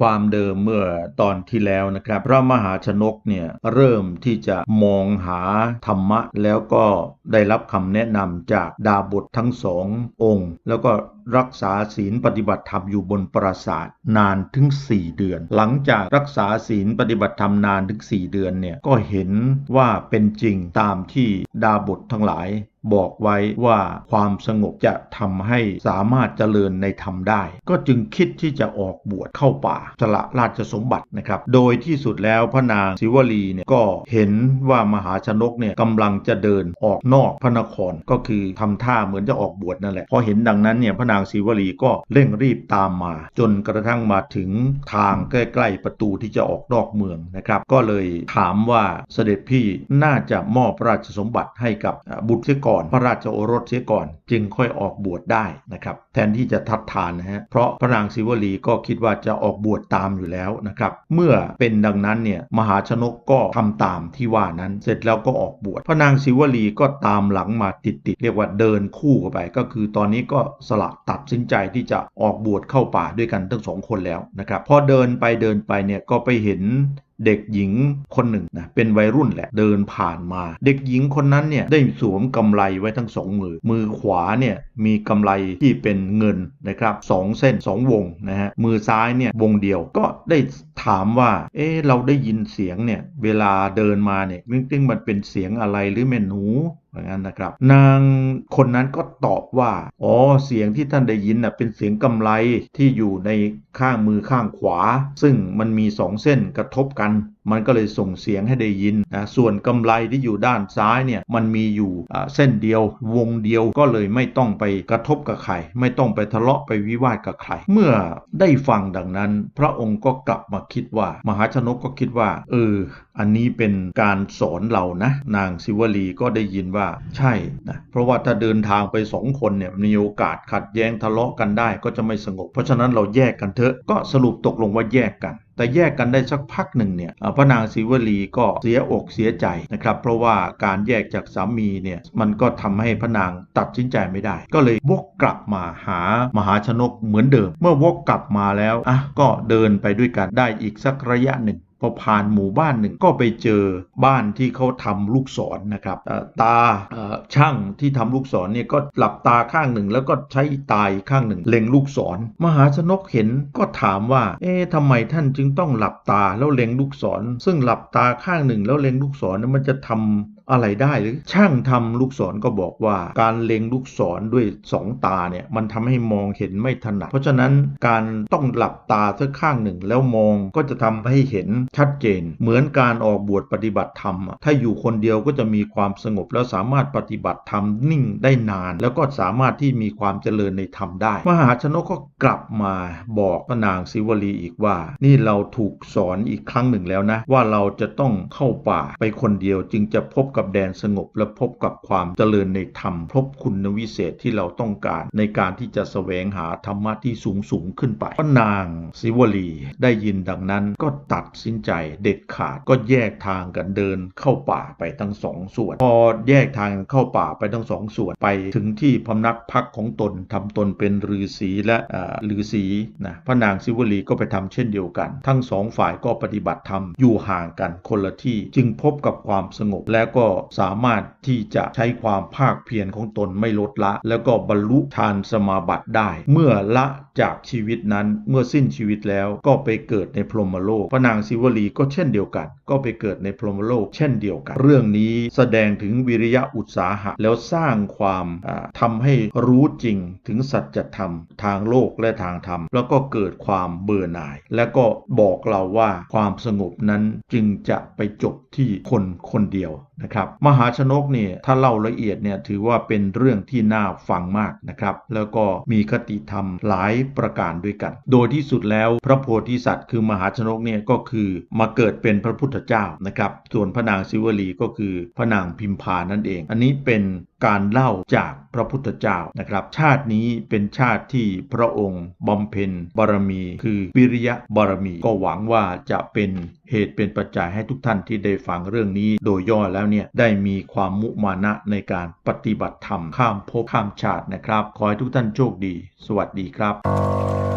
ความเดิมเมื่อตอนที่แล้วนะครับ พระมหาชนกเนี่ยเริ่มที่จะมองหาธรรมะ แล้วก็ได้รับคำแนะนำจากดาบททั้งสององค์ แล้วก็รักษาศีลปฏิบัติธรรมอยู่บนปราสาทนานถึง 4 เดือน หลังจากรักษาศีลปฏิบัติธรรมนานถึง 4 เดือนเนี่ยก็เห็นว่าเป็นจริงตามที่ดาบททั้งหลาย บอกไว้ว่าความสงบจะทำให้สามารถเจริญในธรรมได้ ก็จึงคิดที่จะออกบวชเข้าป่าสละราชสมบัตินะครับ โดยที่สุดแล้วพระนางศิวลีเนี่ยก็เห็นว่ามหาชนกเนี่ยกำลังจะเดินออกนอกพระนครก็คือทำท่าเหมือนจะออกบวชนั่นแหละพอเห็นดังนั้นเนี่ยพระนางศิวลีก็เร่งรีบตามมา จนกระทั่งมาถึงทางใกล้ๆประตูที่จะออกนอกเมืองนะครับ ก็เลยถามว่าเสด็จพี่น่าจะมอบราชสมบัติให้กับบุตรเสียก่อน พระราชโอรสเสียก่อน จึงค่อยออกบวชได้นะครับ แทนที่จะทัดทานนะฮะเพราะพระนางศิวลีก็คิดว่าจะออกบวชตามอยู่แล้วนะครับ เมื่อเป็นดังนั้นเนี่ยมหาชนกก็ทำตามที่ว่านั้นเสร็จแล้วก็ออกบวชพระนางศิวลีก็ตามหลังมาติดๆเรียกว่าเดินคู่กันไป ก็คือตอนนี้ก็สละตัดสินใจที่จะออกบวชเข้าป่าด้วยกันทั้งสองคนแล้วนะครับพอเดินไปเดินไปเนี่ยก็ไปเห็น เด็กหญิงคนหนึ่งนะเป็นวัยรุ่นแหละเดินผ่านมา เด็กหญิงคนนั้นเนี่ยได้สวมกำไลไว้ทั้งสองมือ มือขวาเนี่ยมีกำไลที่เป็นเงินนะครับสองเส้นสองวงนะฮะมือซ้ายเนี่ยวงเดียวก็ได้ถามว่าเอ๊เราได้ยินเสียงเนี่ยเวลาเดินมาเนี่ยจริงๆมันเป็นเสียงอะไรหรือแม่หนูอย่างนั้นนะครับ นางคนนั้นก็ตอบว่าอ๋อเสียงที่ท่านได้ยินน่ะเป็นเสียงกำไลที่อยู่ในข้างมือข้างขวา ซึ่งมันมีสองเส้นกระทบกันมันก็เลยส่งเสียงให้ได้ยินนะส่วนกำไลที่อยู่ด้านซ้ายเนี่ยมันมีอยู่เส้นเดียววงเดียวก็เลยไม่ต้องไปกระทบกับใครไม่ต้องไปทะเลาะไปวิวาทกับใคร เมื่อได้ฟังดังนั้น พระองค์ก็กลับมาคิดว่า มหาชนกก็คิดว่า เออ อันนี้เป็นการสอนเรานะ นางศิวลีก็ได้ยินว่าใช่นะเพราะว่าถ้าเดินทางไปสองคนเนี่ยมีโอกาสขัดแย้งทะเลาะกันได้ก็จะไม่สงบ เพราะฉะนั้นเราแยกกันเถอะก็สรุปตกลงว่าแยกกัน แต่แยกกันได้สักพักหนึ่งเนี่ยพระนางศิวลีก็เสียอกเสียใจนะครับ เพราะว่าการแยกจากสามีเนี่ยมันก็ทำให้พระนางตัดสินใจไม่ได้ ก็เลยวกกลับมาหามหาชนกเหมือนเดิม เมื่อวกกลับมาแล้วอะก็เดินไปด้วยกันได้อีกสักระยะหนึ่ง พอผ่านหมู่บ้านหนึ่งก็ไปเจอบ้านที่เขาทำลูกศรนะครับตาช่างที่ทำลูกศรเนี่ยก็หลับตาข้างหนึ่ง แล้วก็ใช้ตายข้างหนึ่ง เล็งลูกศร มหาชนกเห็นก็ถามว่า เอ๊ะทำไมท่านจึงต้องหลับตาแล้วเล็งลูกศร ซึ่งหลับตาข้างหนึ่งแล้วเล็งลูกศรนี่มันจะทำ อะไรได้หรือช่างทำลูกศรก็บอกว่า การเล็งลูกศรด้วยสองตาเนี่ยมันทำให้มองเห็นไม่ถนัดเพราะฉะนั้นการต้องหลับตาสักข้างหนึ่งแล้วมองก็จะทำให้เห็นชัดเจน เหมือนการออกบวชปฏิบัติธรรม ถ้าอยู่คนเดียวก็จะมีความสงบแล้วสามารถปฏิบัติธรรมนิ่งได้นาน แล้วก็สามารถที่มีความเจริญในธรรมได้ มหาชนกก็กลับมาบอกพระนางศิวลีอีกว่า นี่เราถูกสอนอีกครั้งหนึ่งแล้วนะ ว่าเราจะต้องเข้าป่าไปคนเดียวจึงจะพบกับับแดนสงบและพบกับความเจริญในธรรม พบคุณวิเศษที่เราต้องการในการที่จะแสวงหาธรรมะที่สูงสูงขึ้นไปพระนางศิวลีได้ยินดังนั้นก็ตัดสินใจเด็ดขาดก็แยกทางกันเดินเข้าป่าไปทั้งสองส่วน พอแยกทางเข้าป่าไปทั้งสองส่วนไป ถึงที่พำนักพักของตนทำตนเป็นฤาษีและฤาษีนะพระนางศิวลีก็ไปทำเช่นเดียวกัน ทั้งสองฝ่ายก็ปฏิบัติธรรมอยู่ห่างกันคนละที่จึงพบกับความสงบและก็ก็สามารถที่จะใช้ความภาคเพียรของตนไม่ลดละ แล้วก็บรรลุฌานสมาบัติได้ เมื่อละจากชีวิตนั้นเมื่อสิ้นชีวิตแล้วก็ไปเกิดในพรหมโลกพระนางศิวลีก็เช่นเดียวกัน ก็ไปเกิดในพรหมโลก เช่นเดียวกัน เรื่องนี้แสดงถึงวิริยะอุตสาหะ แล้วสร้างความอ่าทำให้รู้จริงถึงสัจธรรม ทางโลกและทางธรรม แล้วก็เกิดความเบื่อหน่าย แล้วก็บอกเราว่าความสงบนั้นจึงจะไปจบที่คนคนเดียวนะครับมหาชนกเนี่ยถ้าเล่าละเอียดเนี่ยถือว่าเป็นเรื่องที่น่าฟังมากนะครับ แล้วก็มีคติธรรมหลายประการด้วยกัน โดยที่สุดแล้วพระโพธิสัตว์ คือมหาชนกเนี่ยก็คือมาเกิดเป็นพระพุทธเจ้านะครับ ส่วนพระนางศิวลีก็คือพระนางพิมพานั่นเอง อันนี้เป็น การเล่าจากพระพุทธเจ้านะครับ ชาตินี้เป็นชาติที่พระองค์บำเพ็ญบารมี คือวิริยะบารมี ก็หวังว่าจะเป็นเหตุเป็นปัจจัยให้ทุกท่านที่ได้ฟังเรื่องนี้ โดยย่อแล้วเนี่ยได้มีความมุมานะในการปฏิบัติธรรมข้ามภพข้ามชาตินะครับ ขอให้ทุกท่านโชคดี สวัสดีครับ